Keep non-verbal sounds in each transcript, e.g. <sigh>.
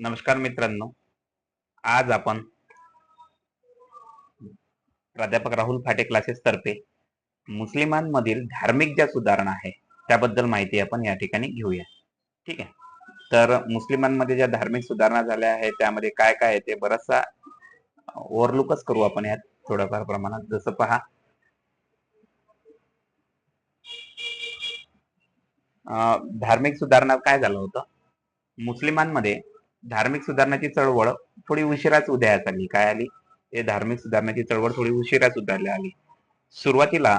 नमस्कार मित्रांनो. आज आपण प्राध्यापक राहुल फाटे क्लासेस तर्फे मुस्लिमांमधील धार्मिक ज्या सुधारणा आहे त्याबद्दल माहिती आपण या ठिकाणी घेऊया. ठीक आहे? तर मुस्लिमांमध्ये ज्या धार्मिक सुधारणा झाल्या आहेत त्यामध्ये काय काय आहे ते बराचसा ओव्हरलुकच करू आपण यात. थोड्याफार प्रमाणात जसं पहा. धार्मिक सुधारणा काय झालं होतं? मुस्लिमांमध्ये धार्मिक सुधारणाची चळवळ थोडी उशिराच उदयास आली. काय आली? हे धार्मिक सुधारणाची चळवळ थोडी उशिराच उदयाला आली. सुरुवातीला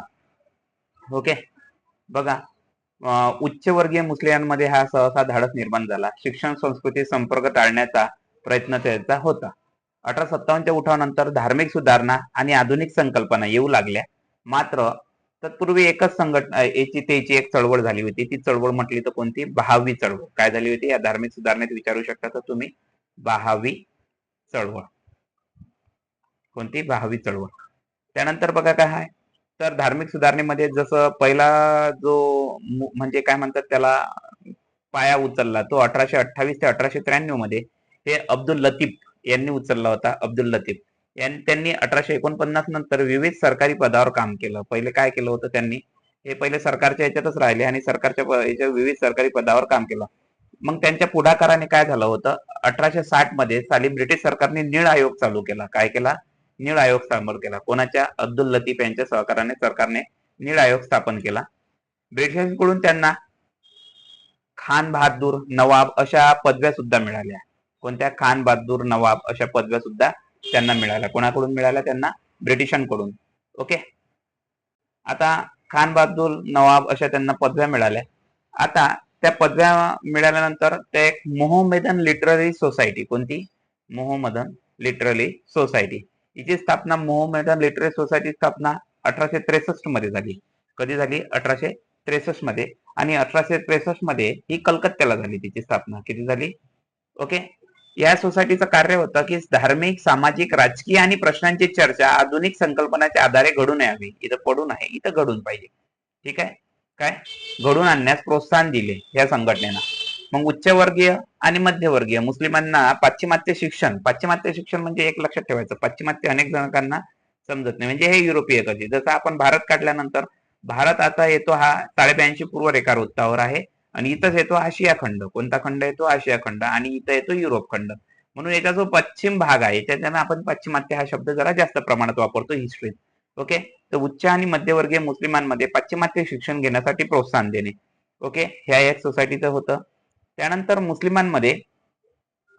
ओके बघा उच्चवर्गीय मुस्लिमांमध्ये हा सहसा धाडस निर्माण झाला. शिक्षण संस्कृती संपर्क टाळण्याचा प्रयत्न त्याचा होता. अठरा सत्तावन्नच्या उठावानंतर धार्मिक सुधारणा आणि आधुनिक संकल्पना येऊ लागल्या. मात्र तत्पूर्वी एकच संघटना याची त्याची एक चळवळ झाली होती. ती चळवळ म्हटली तर कोणती? बहावी चळवळ. काय झाली होती? या धार्मिक सुधारणेत विचारू शकता तर तुम्ही. बहावी चळवळ. कोणती? बहावी चळवळ. त्यानंतर बघा काय आहे. तर धार्मिक सुधारणेमध्ये जसं पहिला जो म्हणजे काय म्हणतात त्याला पाया उचलला तो अठराशे अठ्ठावीस ते अठराशे त्र्याण्णवमध्ये हे अब्दुल लतीफ यांनी उचलला होता अब्दुल लतीफ. त्यांनी अठराशे एकोणपन्नास नंतर विविध सरकारी पदावर काम केलं. पहिले काय केलं होतं त्यांनी? हे पहिले सरकारच्या याच्यातच राहिले आणि सरकारच्या याच्या विविध सरकारी पदावर काम केलं. मग त्यांच्या पुढाकाराने काय झालं होतं? अठराशे साठमध्ये साली ब्रिटिश सरकारने निळ आयोग चालू केला. काय केला? निळ आयोग स्थापन केला. कोणाच्या? अब्दुल लतीफ यांच्या सहकाराने सरकारने निळ आयोग स्थापन केला. ब्रिटिशांकडून त्यांना खान बहादूर नवाब अशा पदव्या सुद्धा मिळाल्या. कोणत्या? खान बहादूर नवाब अशा पदव्या सुद्धा त्यांना मिळाला. कोणाकडून मिळाला? त्यांना ब्रिटिशांकडून. ओके? आता खान बहादूर नवाब अशा त्यांना पदव्या मिळाल्या. आता त्या पदव्या मिळाल्यानंतर त्या एक मोहम्मदन लिटररी सोसायटी कोणती? Mohammedan literary society. हिची स्थापना मोहम्मदन लिटररी सोसायटी स्थापना अठराशे त्रेसष्टमध्ये झाली. कधी झाली? अठराशे त्रेसष्टमध्ये. आणि अठराशे त्रेसष्टमध्ये ही कलकत्त्याला झाली तिची स्थापना. किती झाली? ओके? या सोसायटीचं कार्य होतं की धार्मिक सामाजिक राजकीय आणि प्रश्नांची चर्चा आधुनिक संकल्पनाच्या आधारे घडून यावी. इथं पडून आहे इथं घडून पाहिजे. ठीक आहे? काय? घडून आणण्यास प्रोत्साहन दिले या संघटनेनं. मग उच्चवर्गीय आणि मध्यवर्गीय मुस्लिमांना पाश्चिमात्य शिक्षण पाश्चिमात्य शिक्षण म्हणजे एक लक्षात ठेवायचं पाश्चिमात्य अनेक जणांना समजत नाही. म्हणजे हे युरोपीय कधी जसं आपण भारत काढल्यानंतर भारत आता येतो हा साडेब्याऐंशी पूर्व रेखावृत्तावर आहे. आणि इथंच येतो आशिया खंड. कोणता खंड येतो? आशिया खंड. आणि इथं येतो युरोप खंड. म्हणून याचा जो पश्चिम भाग आहे त्याच्यानं आपण पाश्चिमात्य हा शब्द जरा जास्त प्रमाणात वापरतो हिस्ट्रीत ओके तर उच्च आणि मध्यवर्गीय मुस्लिमांमध्ये पाश्चिमात्य शिक्षण घेण्यासाठी प्रोत्साहन देणे. ओके ह्या एक सोसायटीचं होतं. त्यानंतर मुस्लिमांमध्ये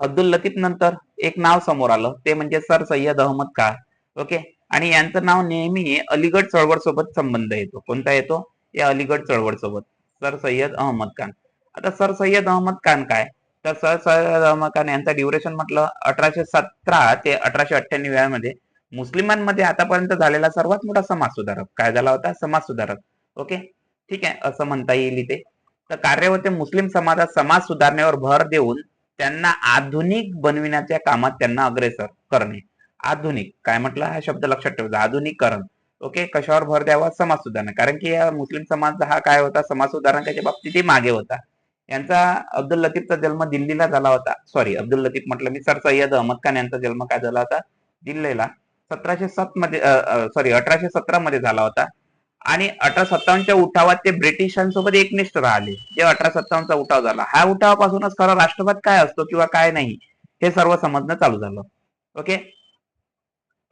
अब्दुल लतीफ नंतर एक नाव समोर आलं. ते म्हणजे सर सय्यद अहमद का ओके आणि यांचं नाव नेहमी अलीगड चळवळ सोबत संबंध येतो. कोणता येतो? या अलीगड चळवळ सोबत सर सय्यद अहमद खान. आता सर सय्यद अहमद खान काय? तर सर सय्यद अहमद खान यांचा ड्युरेशन म्हटलं अठराशे सतरा ते अठराशे अठ्ठ्याण्णव यामध्ये. मुस्लिमांमध्ये आतापर्यंत झालेला सर्वात मोठा समाज सुधारक काय झाला होता? समाज सुधारक ओके? ठीक आहे असं म्हणता येईल इथे. तर कार्य होते मुस्लिम समाजात समाज सुधारणेवर भर देऊन त्यांना आधुनिक बनविण्याच्या कामात त्यांना अग्रेसर करणे. आधुनिक. काय म्हटलं? हा शब्द लक्षात ठेवायचा आधुनिकरण. ओके? कशावर भर द्यावा? समाज सुधारणा कारण की या मुस्लिम समाज हा काय होता? समाज सुधारणाच्या बाबतीतही मागे होता. यांचा अब्दुल लतीफचा जन्म दिल्लीला झाला होता. सॉरी अब्दुल लतीफ म्हटलं मी. सर सय्यद अहमद खान यांचा जन्म काय झाला होता? दिल्लीला. सतराशे सात मध्ये सॉरी अठराशे सतरा मध्ये झाला होता. आणि अठरा सत्तावन्नच्या उठावात ते ब्रिटिशांसोबत एकनिष्ठ राहिले. जे अठरा सत्तावन्नचा उठाव झाला. हा उठावापासूनच खरा राष्ट्रवाद काय असतो किंवा काय नाही हे सर्व समजणं चालू झालं. ओके?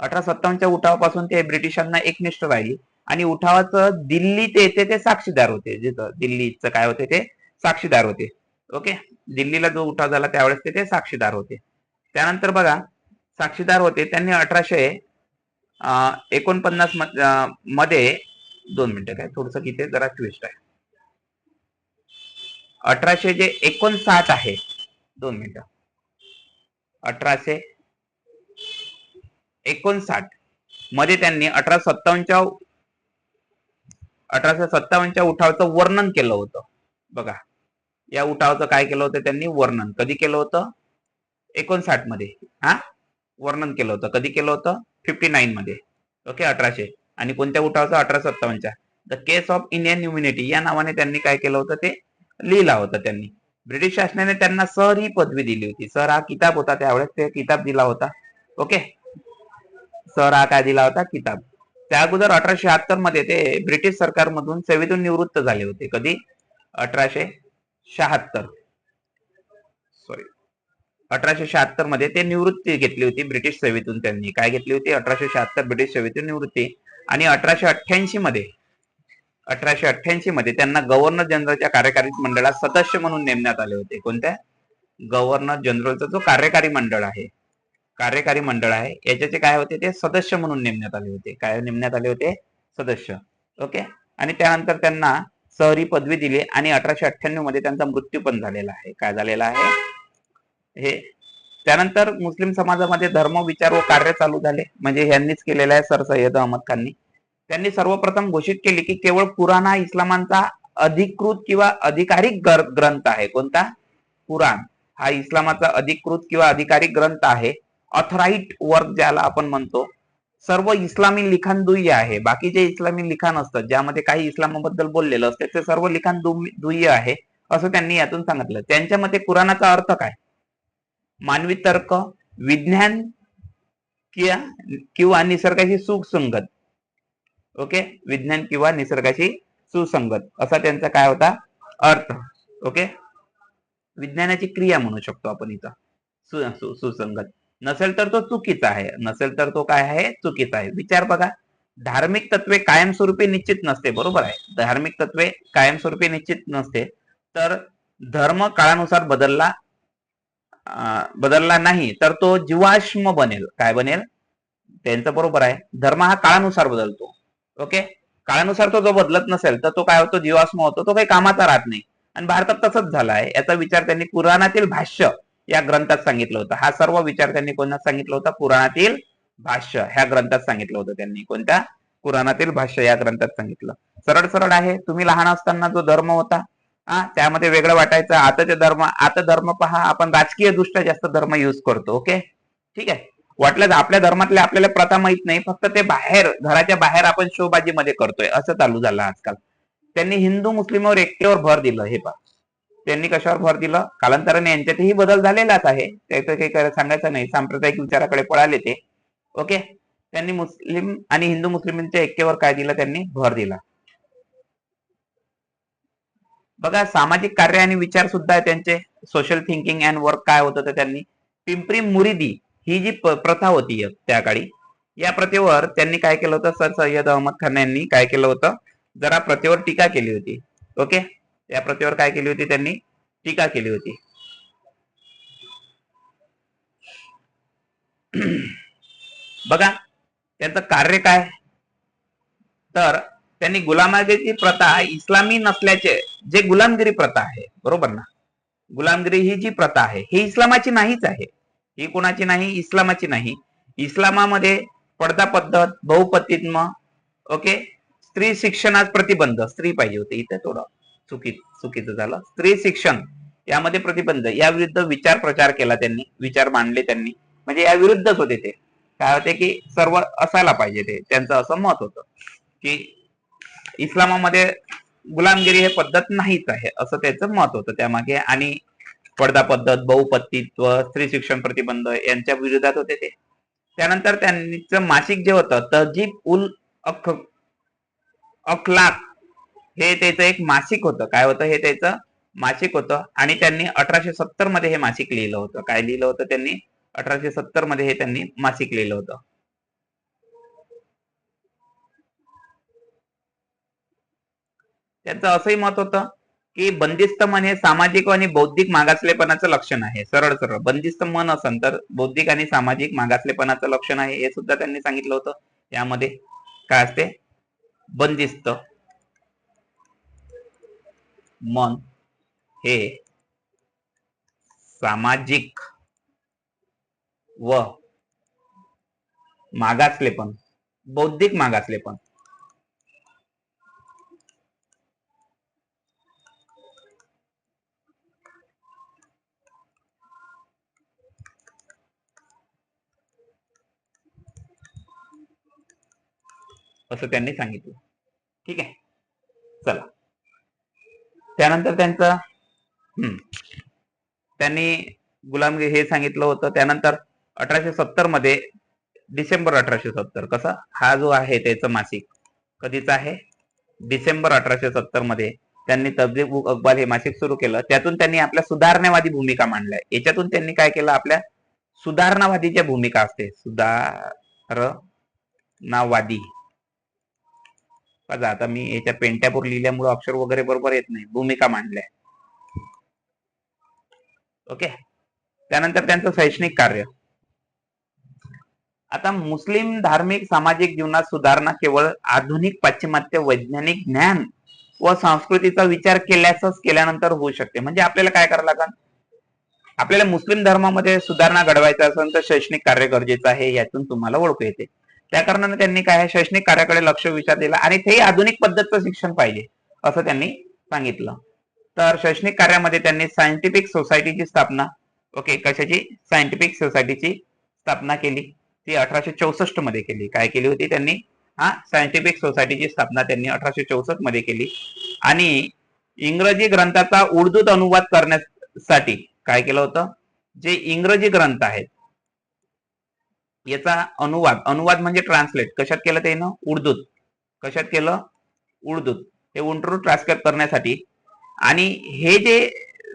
अठरा सत्तावन्नच्या उठावापासून ते ब्रिटिशांना एकनिष्ठ राहिली आणि उठावाचं दिल्ली ते येते ते साक्षीदार होते. जिथं दिल्लीचं काय होते ते साक्षीदार होते. ओके? दिल्लीला जो उठाव झाला त्यावेळेस ते ते साक्षीदार होते. त्यानंतर बघा साक्षीदार होते त्यांनी अठराशे एकोणपन्नासमध्ये दोन मिनिटं काय थोडस किती जरा ट्विस्ट आहे. अठराशे जे एकोणसाठ आहे दोन मिनिटं. अठराशे एकोणसाठ. मध्ये त्यांनी अठरा सत्तावन्नच्या अठराशे सत्तावन्नच्या उठावाचं वर्णन केलं होतं. बघा. या उठावाचं काय केलं होतं त्यांनी? वर्णन. कधी केलं होतं? एकोणसाठमध्ये. हा? वर्णन केलं होतं. कधी केलं होतं? फिफ्टी नाईन मध्ये. ओके? अठराशे. आणि कोणत्या उठावाचं? अठरा सत्तावन्नच्या. The case of Indian humanity या नावाने त्यांनी काय केलं होतं ते? लिहिला होता त्यांनी. ब्रिटिश शासनाने त्यांना सर ही पदवी दिली होती. सर हा किताब होता. त्यावेळेस ते किताब दिला होता. ओके? सर हा काय दिला होता? किताब. त्या अगोदर अठराशे शहात्तरमध्ये ते ब्रिटिश सरकारमधून सेवेतून निवृत्त झाले होते. कधी? अठराशे शहात्तर. सॉरी अठराशे शहात्तरमध्ये ते निवृत्ती घेतली होती ब्रिटिश सेवेतून त्यांनी. काय घेतली होती? अठराशे शहात्तर ब्रिटिश सेवेतून निवृत्ती. आणि अठराशे अठ्ठ्याऐंशी मध्ये अठराशे अठ्ठ्याऐंशी मध्ये त्यांना गव्हर्नर जनरलच्या कार्यकारी मंडळात सदस्य म्हणून नेमण्यात आले होते. कोणत्या? गव्हर्नर जनरलचा जो कार्यकारी मंडळ आहे. कार्यकारी मंडळ आहे. याच्याचे काय होते ते सदस्य म्हणून नेमण्यात आले होते. काय नेमण्यात आले होते? सदस्य. ओके? आणि त्यानंतर त्यांना सहरी पदवी दिली आणि अठराशे अठ्ठ्याण्णवमध्ये त्यांचा मृत्यू पण झालेला आहे. काय झालेला आहे? हे. त्यानंतर मुस्लिम समाजामध्ये धर्म विचार व कार्य चालू झाले. म्हणजे यांनीच केलेलं आहे सर सय्यद अहमद खाननी. त्यांनी सर्वप्रथम घोषित केले की केवळ कुराण हा इस्लामांचा अधिकृत किंवा अधिकारिक ग्रंथ आहे. कोणता? कुराण हा इस्लामाचा अधिकृत किंवा अधिकारिक ग्रंथ आहे. ऑथराईट वर्क ज्याला आपण म्हणतो सर्व इस्लामी लिखाण दुय्य आहे बाकीचे इस्लामी लिखाण असतात ज्यामध्ये काही इस्लामाबद्दल बोललेलं असतं ते सर्व लिखाण दुय्य आहे असं त्यांनी यातून सांगितलं. त्यांच्या मते कुराणाचा अर्थ काय? मानवी तर्क विज्ञान किंवा किंवा निसर्गाशी सुसंगत. ओके? विज्ञान किंवा निसर्गाशी सुसंगत. असा त्यांचा काय होता? अर्थ. ओके? विज्ञानाची क्रिया म्हणू शकतो आपण इथं. सु- सुसंगत. नसेल तर तो चुकीचा आहे. नसेल तर तो काय आहे? चुकीचा आहे. विचार बघा. धार्मिक तत्वे कायमस्वरूपी निश्चित नसते. बरोबर आहे? धार्मिक तत्वे कायमस्वरूपी निश्चित नसते. तर धर्म काळानुसार बदलला बदलला नाही तर तो जीवाश्म बनेल. काय बनेल? त्यांचं बरोबर आहे. धर्म हा काळानुसार बदलतो. ओके? काळानुसार तो जो बदलत नसेल तर तो काय होतो? जीवाश्म होतो. तो काही कामाचा राहत नाही. आणि भारतात तसंच झाला आहे. याचा विचार त्यांनी पुराणातील भाष्य या ग्रंथात सांगितलं होतं. हा सर्व विचार त्यांनी कोणता सांगितला होता? पुराणातील भाष्य. ह्या ग्रंथात सांगितलं होतं त्यांनी. कोणत्या? पुराणातील भाष्य या ग्रंथात सांगितलं. सरळ सरळ आहे. तुम्ही लहान असताना जो धर्म होता हा त्यामध्ये वेगळं वाटायचं. आताचे धर्म आता धर्म पहा. आपण राजकीय दृष्ट्या जास्त धर्म युज करतो ओके ठीक आहे? वाटलं आपल्या धर्मातले आपल्याला प्रथा माहीत नाही. फक्त ते बाहेर घराच्या बाहेर आपण शोबाजीमध्ये करतोय. असं चालू झालं आजकाल. त्यांनी हिंदू मुस्लिमवर एकटेवर भर दिलं. हे पहा. त्यांनी कशावर भर दिला? कालांतराने यांच्यातही बदल झालेलाच आहे. त्याचं काही सांगायचं नाही. सांप्रदायिक विचाराकडे पळाले ते. ओके? त्यांनी मुस्लिम आणि हिंदू मुस्लिमांच्या ऐक्यवर काय दिलं? त्यांनी भर दिला. बघा सामाजिक कार्य आणि विचार सुद्धा आहे त्यांचे. सोशल थिंकिंग अँड वर्क काय होतं तर त्यांनी? पिंपरी मुरिदी ही जी प्रथा होती त्या काळी या प्रथेवर त्यांनी काय केलं होतं? सर सय्यद अहमद खान यांनी काय केलं होतं? जरा प्रथेवर टीका केली होती. ओके? या प्रथेवर काय केली होती त्यांनी? टीका केली होती. बघा त्यांचं कार्य काय? तर त्यांनी गुलामगिरीची प्रथा इस्लामी नसल्याचे जे गुलामगिरी प्रथा आहे बरोबर ना? गुलामगिरी ही जी प्रथा आहे ही इस्लामाची नाहीच आहे. ही कोणाची नाही? इस्लामाची नाही. इस्लामामध्ये पडदा पद्धत बहुपतित्व ओके? स्त्री शिक्षणास प्रतिबंध स्त्री पाहिजे होते इथे थोडं. चुकी चुकीचं झालं. स्त्री शिक्षण यामध्ये प्रतिबंध. या विरुद्ध विचार प्रचार केला त्यांनी विचार मांडले त्यांनी. म्हणजे या विरुद्धच होते ते. काय होते की सर्व असायला पाहिजे ते. त्यांचं असं मत होतं की इस्लामामध्ये गुलामगिरी हे पद्धत नाहीच आहे असं त्याचं मत होतं त्यामागे. आणि पडदा पद्धत बहुपत्तित्व स्त्री शिक्षण प्रतिबंध यांच्या विरोधात होते ते. त्यानंतर त्यांचं मासिक जे होतं तहजीब उल अख अखलाक हे त्याचं एक मासिक होतं. काय होतं? हे त्याचं मासिक होतं आणि त्यांनी अठराशे सत्तरमध्ये हे मासिक लिहिलं होतं. काय लिहिलं होतं त्यांनी? अठराशे सत्तरमध्ये हे त्यांनी मासिक लिहिलं होतं. त्यांचं असंही मत होतं की बंदिस्त मन हे सामाजिक आणि बौद्धिक मागासलेपणाचं लक्षण आहे. सरळ सरळ. बंदिस्त मन असेल तर बौद्धिक आणि सामाजिक मागासलेपणाचं लक्षण आहे हे सुद्धा त्यांनी सांगितलं होतं. यामध्ये काय असते? बंदिस्त. मन हे सामाजिक व मागासलेपण बौद्धिक मागासलेपण असं त्यांनी सांगितलं. ठीक आहे? चला. त्यानंतर त्यांचं त्यांनी गुलामगिरी हे सांगितलं होतं. त्यानंतर अठराशे सत्तरमध्ये डिसेंबर अठराशे सत्तर कसा? हा जो आहे त्याचं मासिक कधीचा आहे? डिसेंबर अठराशे सत्तरमध्ये त्यांनी तबलीग उक अकबाल हे मासिक सुरू केलं. त्यातून त्यांनी आपल्या सुधारणावादी भूमिका मांडल्या. याच्यातून त्यांनी काय केलं? आपल्या सुधारणावादीच्या भूमिका असते. सुधारणावादी. बघा आता मी याच्या पेंट्यापूर लिहिल्यामुळे अक्षर वगैरे बरोबर येत नाही. भूमिका मांडल्या. ओके? त्यानंतर त्यांचं शैक्षणिक कार्य. आता मुस्लिम धार्मिक सामाजिक जीवनात सुधारणा केवळ आधुनिक पाश्चिमात्य वैज्ञानिक ज्ञान व संस्कृतीचा विचार केल्यासच केल्यानंतर होऊ शकते. म्हणजे आपल्याला काय करावं लागेल आपल्याला मुस्लिम धर्मामध्ये सुधारणा घडवायचा असेल तर शैक्षणिक कार्य गरजेचं आहे यातून तुम्हाला ओळखू येते. त्या कारणाने त्यांनी काय शैक्षणिक कार्याकडे लक्ष विचार दिला आणि तेही आधुनिक पद्धतीचं शिक्षण पाहिजे असं त्यांनी सांगितलं. तर शैक्षणिक कार्यामध्ये त्यांनी सायंटिफिक सोसायटीची स्थापना ओके कशाची? सायंटिफिक सोसायटीची स्थापना केली. ती अठराशे चौसष्टमध्ये केली. काय केली होती त्यांनी? हा सायंटिफिक सोसायटीची स्थापना त्यांनी अठराशे चौसष्टमध्ये केली. आणि इंग्रजी ग्रंथाचा उर्दूत अनुवाद करण्यासाठी काय केलं होतं? जे इंग्रजी ग्रंथ आहेत याचा अनुवाद अनुवाद म्हणजे ट्रान्सलेट कशात केलं ते ना उर्दूत. कशात केलं? उर्दूत. हे उंटरू ट्रान्सलेट करण्यासाठी. आणि हे जे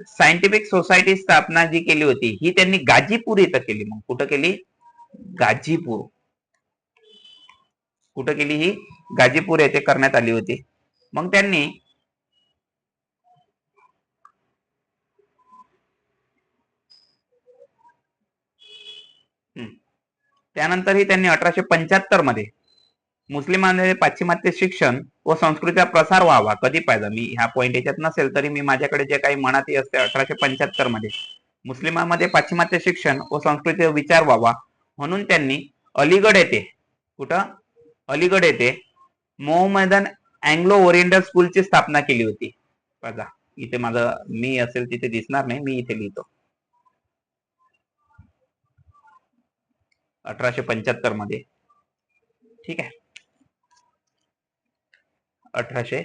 सायंटिफिक सोसायटी स्थापना जी केली होती ही त्यांनी गाजीपूर इथं केली. मग कुठं केली? गाजीपूर कुठं केली ही? गाजीपूर येथे करण्यात आली होती. मग त्यांनी त्यानंतरही त्यांनी अठराशे पंच्याहत्तरमध्ये मुस्लिमांमध्ये पाश्चिमात्य शिक्षण व संस्कृतीचा प्रसार व्हावा. कधी पाहिजे मी ह्या पॉईंट याच्यात नसेल तरी मी माझ्याकडे जे काही मनात असते अठराशे पंच्याहत्तरमध्ये. मुस्लिमांमध्ये पाश्चिमात्य शिक्षण व संस्कृतीचा विचार व्हावा म्हणून त्यांनी अलीगड येथे कुठं? अलीगड येथे मोहम्मदन अँग्लो ओरिएंटल स्कूलची स्थापना केली होती. बघा इथे माझं मी असेल तिथे दिसणार नाही मी इथे लिहितो. अठराशे पंच्याहत्तरमध्ये. ठीक आहे. अठराशे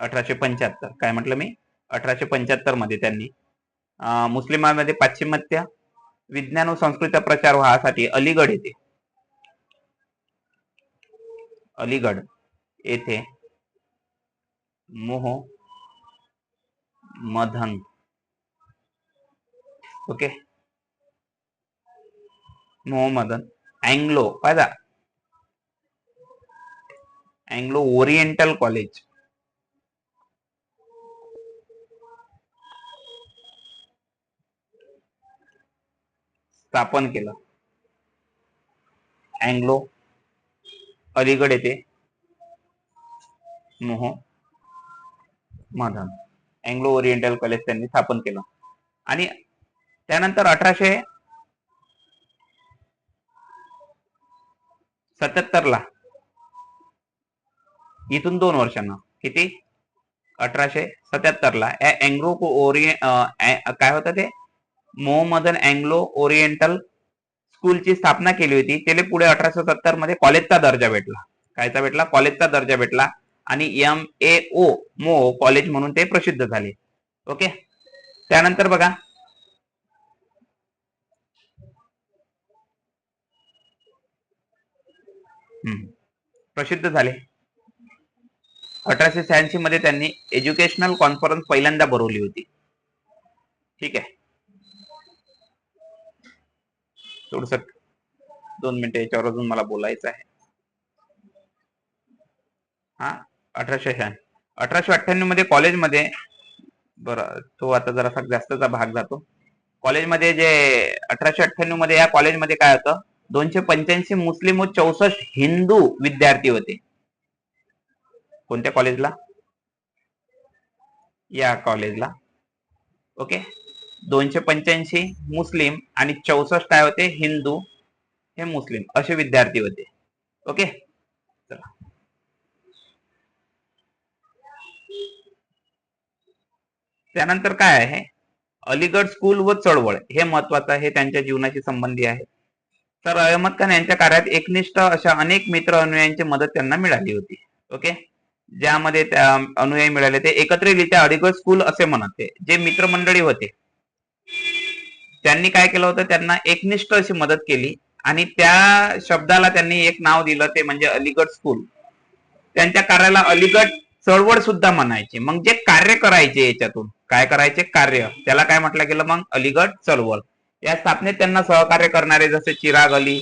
अठराशे पंच्याहत्तर. काय म्हटलं मी? अठराशे पंच्याहत्तरमध्ये त्यांनी मुस्लिमांमध्ये पाश्चिमात्य विज्ञान व संस्कृतीचा प्रचार व्हासाठी अलीगड येथे अलीगड येथे मोह मधन ओके मदन अँग्लो पाहिजा अँग्लो ओरिएंटल कॉलेज स्थापन केलं. अँग्लो अलीगड ते. मोह मदन अँग्लो ओरिएंटल कॉलेज त्यांनी स्थापन केलं. आणि त्यानंतर अठराशे सत्याहत्तर ला इथून दोन वर्षांना किती? अठराशे सत्याहत्तर ला अँग्लो ओरिए काय होतं ते? मोहम्मदन अँग्लो ओरिएंटल स्कूलची स्थापना केली होती. त्याला पुढे अठराशे सत्तरमध्ये कॉलेजचा दर्जा भेटला. कायचा भेटला? कॉलेजचा दर्जा भेटला. आणि एम ए ओ मो कॉलेज म्हणून ते प्रसिद्ध झाले. ओके? त्यानंतर बघा प्रसिद्ध झाले. अठराशे शहाऐंशी मध्ये त्यांनी एज्युकेशनल कॉन्फरन्स पहिल्यांदा भरवली होती. ठीक आहे. थोडस दोन मिनिटं याच्यावर अजून मला बोलायचं आहे. हा? अठराशे शहाऐंशी अठराशे अठ्ठ्याण्णवमध्ये कॉलेजमध्ये बरं तो आता जरासा जास्तचा भाग जातो. कॉलेजमध्ये जे अठराशे अठ्ठ्याण्णवमध्ये या कॉलेजमध्ये काय होतं? दोनशे पंच्याऐंशी मुस्लिम व चौसष्ट हिंदू विद्यार्थी होते. कोणत्या कॉलेजला या कॉलेजला ओके दोनशे पंच्याऐंशी मुस्लिम आणि चौसष्ट काय होते? हिंदू हे मुस्लिम असे विद्यार्थी होते. ओके चला. त्यानंतर काय आहे? अलीगड स्कूल व चळवळ हे महत्वाचं आहे त्यांच्या जीवनाशी संबंधी आहे. तर अहमद खान यांच्या कार्यात एकनिष्ठ अशा अनेक मित्र अनुयायांची मदत त्यांना मिळाली होती. ओके? ज्यामध्ये त्या अनुयायी मिळाले ते एकत्रितरित्या अडिगड स्कूल असे म्हणत ते जे मित्रमंडळी होते. त्यांनी काय केलं होतं? त्यांना एकनिष्ठ अशी मदत केली आणि त्या शब्दाला त्यांनी एक नाव दिलं ते म्हणजे अलीगड स्कूल. त्यांच्या कार्याला अलीगड चळवळ सुद्धा म्हणायचे. मग जे कार्य करायचे याच्यातून. काय करायचे? कार्य. त्याला काय म्हटलं गेलं मग? अलीगड चळवळ. या स्थापनेत त्यांना सहकार्य करणारे जसे चिराग अली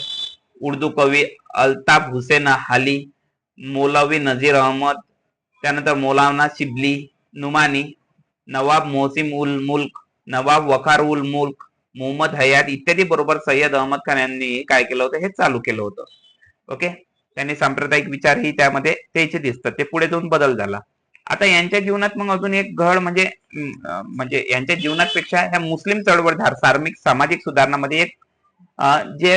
उर्दू कवी अल्ताफ हुसेन हाली मौलवी नजीर अहमद त्यानंतर मौलाना शिबली नुमानी नवाब मोहसिम उल मुल्क नवाब वखार उल मुल्क मोहम्मद हयात इत्यादी बरोबर सय्यद अहमद खान यांनी काय केलं होतं? हे चालू केलं होतं. ओके? त्यांनी सांप्रदायिक विचारही त्यामध्ये त्याचे दिसतात. ते पुढे जाऊन बदल झाला. आता यांच्या जीवनात मग अजून एक घड म्हणजे म्हणजे यांच्या जीवनात पेक्षा ह्या मुस्लिम चळवळ धार धार्मिक सामाजिक सुधारणामध्ये एक जे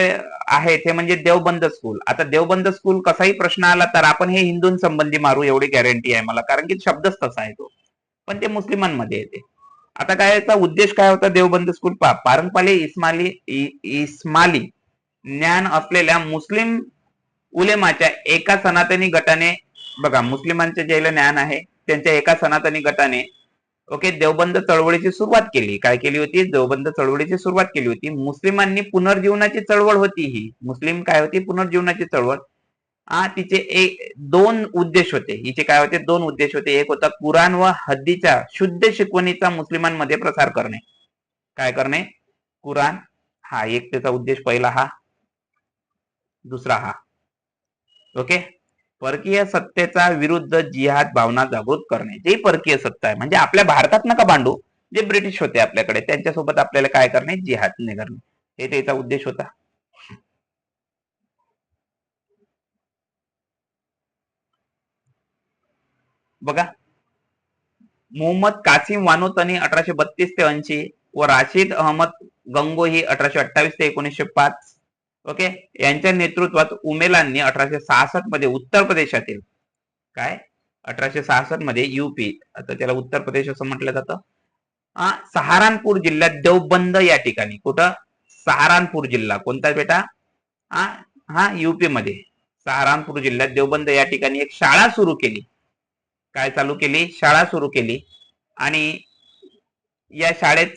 आहे ते म्हणजे देवबंद स्कूल आता देवबंद स्कूल कसाही प्रश्न आला तर आपण हे हिंदूंसंबंधी मारू एवढी गॅरंटी आहे मला. कारण की शब्दच तसा आहे तो. पण ते मुस्लिमांमध्ये येते. आता काय याचा उद्देश काय होता देवबंद स्कूल पा पारंपरिक इस्माली इस्माली ज्ञान असलेल्या मुस्लिम उलेमाच्या एका सनातनी गटाने बघा मुस्लिमांचे जे ज्ञान आहे त्यांच्या एका सनातनी गटाने ओके देवबंद चळवळीची सुरुवात केली. काय केली होती? देवबंद चळवळीची सुरुवात केली होती. मुस्लिमांनी पुनर्जीवनाची चळवळ होती ही. मुस्लिम काय होती? पुनर्जीवनाची चळवळ. हा तिचे एक दोन उद्देश होते. हिचे काय होते? दोन उद्देश होते. एक होता कुराण व हद्दीच्या शुद्ध शिकवणीचा मुस्लिमांमध्ये प्रसार करणे. काय करणे? कुराण. हा एक त्याचा उद्देश पहिला हा. दुसरा हा. ओके? परकीय सत्तेचा विरुद्ध जिहाद भावना जागृत करणे जे परकीय सत्ता आहे. म्हणजे आपल्या भारतात नका भांडू. जे ब्रिटिश होते आपल्याकडे त्यांच्यासोबत आपल्याला काय करणे? जिहाद नाही करणे हे त्याचा उद्देश होता. बघा. मोहम्मद कासिम वानोतनी अठराशे बत्तीस ते ऐंशी व राशीद अहमद गंगोही अठराशे अठ्ठावीस ते एकोणीसशे पाच. ओके? यांच्या नेतृत्वात उमेलांनी अठराशे सहासष्टमध्ये उत्तर प्रदेशातील काय? अठराशे सहासष्टमध्ये युपी आता त्याला उत्तर प्रदेश असं म्हटलं जातं. हा सहारानपूर जिल्ह्यात देवबंद या ठिकाणी. कुठं? सहारानपूर जिल्हा. कोणता बेटा? हा हा युपी मध्ये. सहारानपूर जिल्ह्यात देवबंद या ठिकाणी एक शाळा सुरू केली. काय चालू केली? शाळा सुरू केली. आणि या शाळेच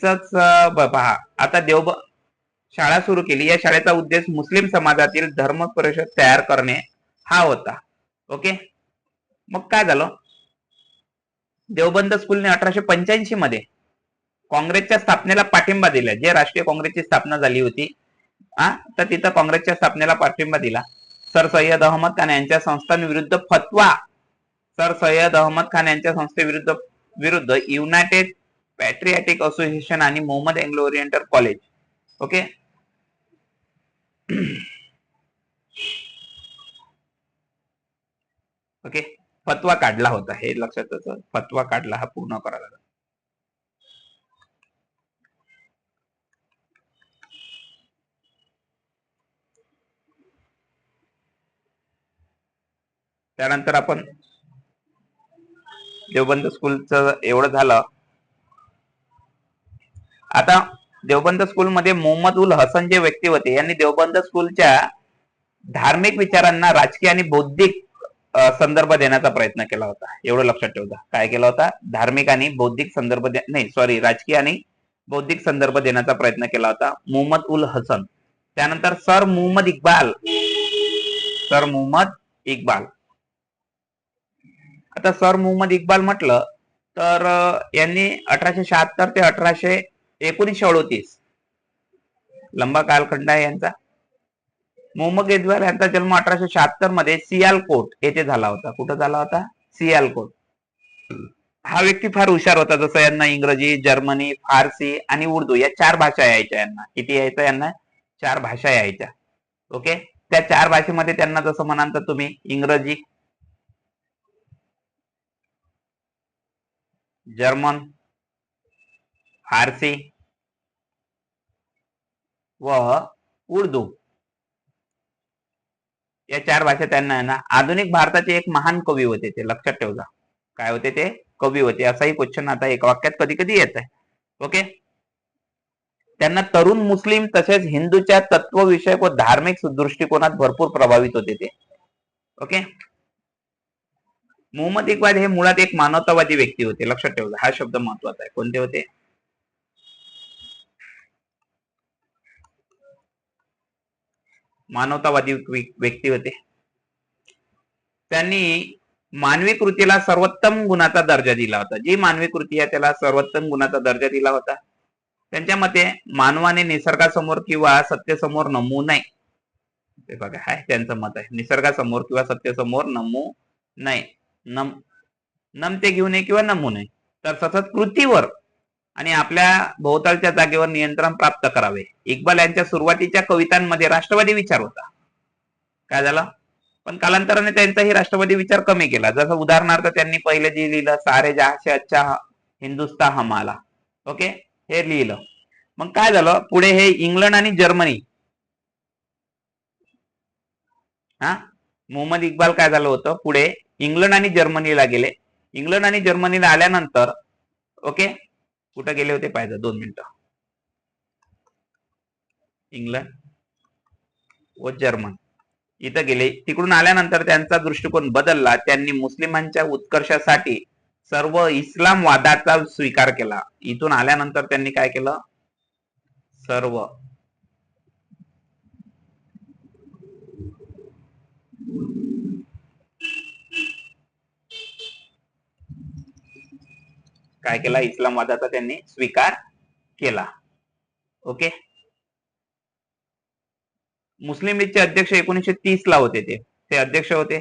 पहा. आता देवब शाळा सुरू केली. या शाळेचा उद्देश मुस्लिम समाजातील धर्म परिषद तयार करणे हा होता. ओके मग काय झालं? देवबंद स्कूलने अठराशे पंच्याऐंशी मध्ये काँग्रेसच्या स्थापनेला पाठिंबा दिला. जे राष्ट्रीय काँग्रेसची स्थापना झाली होती हा तर तिथं काँग्रेसच्या स्थापनेला पाठिंबा दिला. सर सय्यद अहमद खान यांच्या संस्थांविरुद्ध फतवा. सर सय्यद अहमद खान यांच्या संस्थेविरुद्ध विरुद्ध युनायटेड पॅट्रियाटिक असोसिएशन आणि Mohammad Anglo Oriental college. Okay <clears throat> okay फतवा काढला होता. हे लक्षात फतवा काढला हा पूर्ण करायला लागला. त्यानंतर आपण देवबंद स्कूलचं एवढं झालं. आता देवबंद स्कूलमध्ये मोहम्मद उल हसन जे व्यक्ती होते यांनी देवबंद स्कूलच्या धार्मिक विचारांना राजकीय आणि बौद्धिक संदर्भ देण्याचा प्रयत्न केला होता. एवढं लक्षात ठेवता. काय केला होता? धार्मिक आणि बौद्धिक संदर्भ नाही सॉरी राजकीय आणि बौद्धिक संदर्भ देण्याचा प्रयत्न केला होता मोहम्मद उल हसन. त्यानंतर सर मोहम्मद इक्बाल. सर मोहम्मद इक्बाल. आता सर मोहम्मद इक्बाल म्हटलं तर यांनी अठराशे शहात्तर ते अठराशे एकोणीसशे अडोतीस. लंबा कालखंड आहे यांचा. मोहम्मद इक्बाल यांचा जन्म अठराशे शहात्तरमध्ये सियालकोट येथे झाला होता. कुठं झाला होता? सियालकोट. हा व्यक्ती फार हुशार होता. जसं यांना इंग्रजी जर्मनी फारसी आणि उर्दू या चार भाषा यायच्या यांना. किती यायचं यांना? चार भाषा यायच्या. ओके? त्या चार भाषेमध्ये त्यांना जसं म्हणाल तर तुम्ही इंग्रजी जर्मन फारसी व उर्दू. या चार भाषा त्यांना ना आधुनिक भारताचे एक महान कवी होते ते लक्षात ठेवजा. काय होते ते? कवी होते. असाही क्वेश्चन आता एक वाक्यात कधी कधी येत आहे. ओके त्यांना तरुण मुस्लिम तसेच हिंदूच्या तत्वविषयक व धार्मिक दृष्टिकोनात भरपूर प्रभावित होते ते. ओके मोहम्मद इकबाल हे मुळात एक मानवतावादी व्यक्ती होते. लक्षात ठेवा हा शब्द महत्त्वाचा आहे. कोणते होते? मानवतावादी व्य- व्यक्ती होते. त्यांनी मानवी कृतीला सर्वोत्तम गुणाचा दर्जा दिला होता. जी मानवी कृती आहे त्याला सर्वोत्तम गुणाचा दर्जा दिला होता. त्यांच्या मते मानवाने निसर्गासमोर किंवा सत्तेसमोर नमू नये. ते बघा हाय त्यांचं मत आहे. निसर्गासमोर किंवा सत्तेसमोर नमू नये. नम नमते घेऊ नये किंवा नमू नये. तर सतत कृतीवर आणि आपल्या भोवतालच्या जागेवर नियंत्रण प्राप्त करावे. इक्बाल यांच्या सुरुवातीच्या कवितांमध्ये राष्ट्रवादी विचार होता. काय झालं? पण कालांतराने त्यांचाही राष्ट्रवादी विचार कमी केला. जसं उदाहरणार्थ त्यांनी पहिले जे लिहिलं सारे जहाशे अच्छा हिंदुस्तान हमाला. ओके? हे लिहिलं. मग काय झालं? पुढे हे इंग्लंड आणि जर्मनी. हा? मोहम्मद इक्बाल काय झालं होतं? पुढे इंग्लंड आणि जर्मनीला गेले. इंग्लंड आणि जर्मनीला आल्यानंतर ओके? कुठं गेले होते पाहिजे दोन मिनिटं. इंग्लंड व जर्मन. इथं गेले. तिकडून आल्यानंतर त्यांचा दृष्टिकोन बदलला. त्यांनी मुस्लिमांच्या उत्कर्षासाठी सर्व इस्लाम वादाचा स्वीकार केला. इथून आल्यानंतर त्यांनी काय केलं? सर्व काय केला? इस्लामवादाचा त्यांनी स्वीकार केला. ओके? मुस्लिम लीगचे अध्यक्ष एकोणीशे तीस ला होते ते. ते अध्यक्ष होते.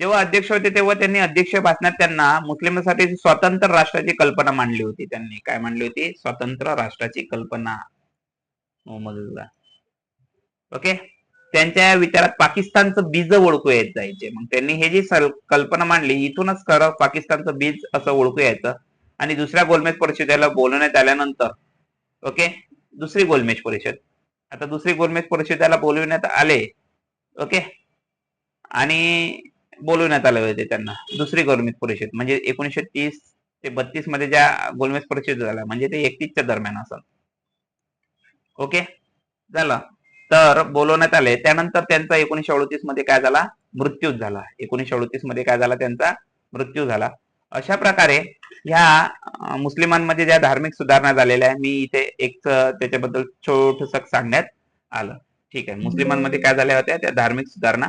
जेव्हा अध्यक्ष होते तेव्हा त्यांनी अध्यक्ष भाषणात त्यांना मुस्लिमांसाठी स्वतंत्र राष्ट्राची कल्पना मांडली होती त्यांनी. काय मांडली होती? स्वतंत्र राष्ट्राची कल्पना. मोहम्मदला ओके? त्यांच्या या विचारात पाकिस्तानचं बीज ओळखू येत जायचे. मग त्यांनी हे जी कल्पना मांडली इथूनच खरं पाकिस्तानचं बीज असं ओळखू यायचं. आणि दुसऱ्या गोलमेज परिषदेला बोलवण्यात आल्यानंतर ओके? दुसरी गोलमेज परिषद. आता दुसरी गोलमेज परिषदेला बोलविण्यात आले ओके? आणि बोलवण्यात आले होते त्यांना. दुसरी गोलमेज परिषद म्हणजे एकोणीशे तीस ते बत्तीसमध्ये ज्या गोलमेज परिषद झाला म्हणजे ते एकतीसच्या दरम्यान असं ओके? झालं. तर बोलवण्यात आले. त्यानंतर त्यांचा एकोणीशे अडतीसमध्ये काय झाला? मृत्यू झाला. एकोणीशे अडतीसमध्ये काय झाला? त्यांचा मृत्यू झाला. अशा प्रकारे ह्या मुस्लिमांमध्ये ज्या धार्मिक सुधारणा झालेल्या आहे मी इथे एक त्याच्याबद्दल छोटस सांगण्यात आलं. ठीक आहे. मुस्लिमांमध्ये काय झाल्या होत्या? त्या धार्मिक सुधारणा.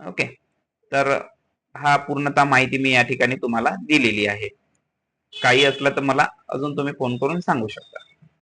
ओके. तर हा पूर्णतः माहिती मी या ठिकाणी तुम्हाला दिलेली आहे. काही असलं तर मला अजून तुम्ही फोन करून सांगू शकता.